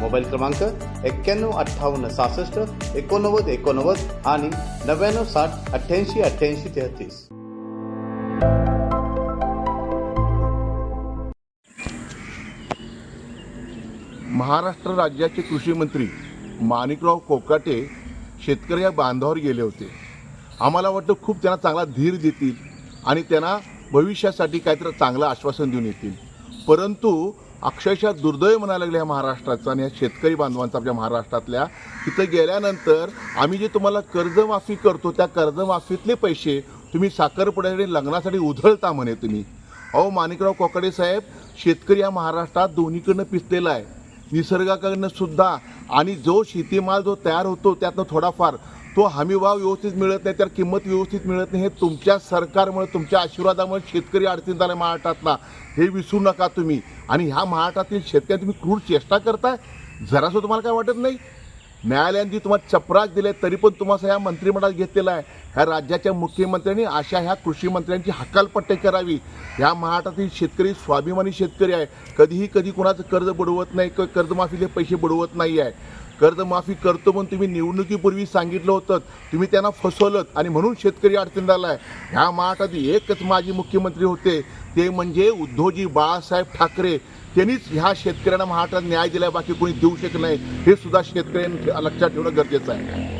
Mobile क्रमांक एक्क्याण्णव अठ्ठावन्न सहासष्ट एकोणनव्वद एकोणनव्वद आणि नव्याण्णव साठ अठ्ठ्याऐंशी अठ्ठ्याऐंशी तेहतीस. महाराष्ट्र राज्याचे कृषी मंत्री माणिकराव कोकाटे शेतकरी या बांधावर गेले होते. आम्हाला वाटतं खूप त्यांना चांगला धीर देतील आणि त्यांना भविष्यासाठी काहीतरी चांगलं आश्वासन देऊन येतील. परंतु अक्षरशः दुर्दैव म्हणायला लागले या महाराष्ट्राचं आणि या शेतकरी बांधवांचा आपल्या महाराष्ट्रातल्या. तिथं गेल्यानंतर आम्ही जे तुम्हाला कर्जमाफी करतो त्या कर्जमाफीतले पैसे तुम्ही साखरपुड्यासाठी लग्नासाठी उधळता म्हणे तुम्ही. अहो माणिकराव कोकडे साहेब शेतकरी या महाराष्ट्रात दोन्हीकडनं पिसलेला आहे. निसर्गाकडनं सुद्धा आणि जो शेतीमाल जो तयार होतो त्यातनं थोडाफार तो हमीभाव व्यवस्थित मिळत नाही त्याला किंमत व्यवस्थित मिळत नाही हे तुमच्या सरकारमुळे तुमच्या आशीर्वादामुळे शेतकरी अडचणीत आला महाराष्ट्रातला. हे विसरू नका तुम्ही. आणि ह्या महाराष्ट्रातील शेतकऱ्या तुम्ही क्रूर चेष्टा करताय? जरासं तुम्हाला काय वाटत नाही? न्यायालयाने जी तुम्हाला चपराक दिले तरी पण तुम्हाला ह्या मंत्रिमंडळात घेतलेला आहे. ह्या राज्याच्या मुख्यमंत्र्यांनी अशा ह्या कृषी मंत्र्यांची हकालपट्टी करावी. ह्या महाराष्ट्रातील शेतकरी स्वाभिमानी शेतकरी आहे. कधीही कधी कुणाचं कर्ज बुडवत नाही कर्जमाफीचे पैसे बुडवत नाही आहे कर्जमाफी करतो म्हणून तुम्ही निवडणुकीपूर्वी सांगितलं होतं. तुम्ही त्यांना फसवलं आणि म्हणून शेतकरी अडचण झाला आहे ह्या महाराष्ट्रात एकच माजी मुख्यमंत्री होते. ते म्हणजे उद्धवजी बाळासाहेब ठाकरे. त्यांनीच ह्या शेतकऱ्यांना महाराष्ट्रात न्याय दिलाय. बाकी कोणी देऊ शकत नाही. हे सुद्धा शेतकऱ्यांनी लक्षात ठेवणं गरजेचं आहे.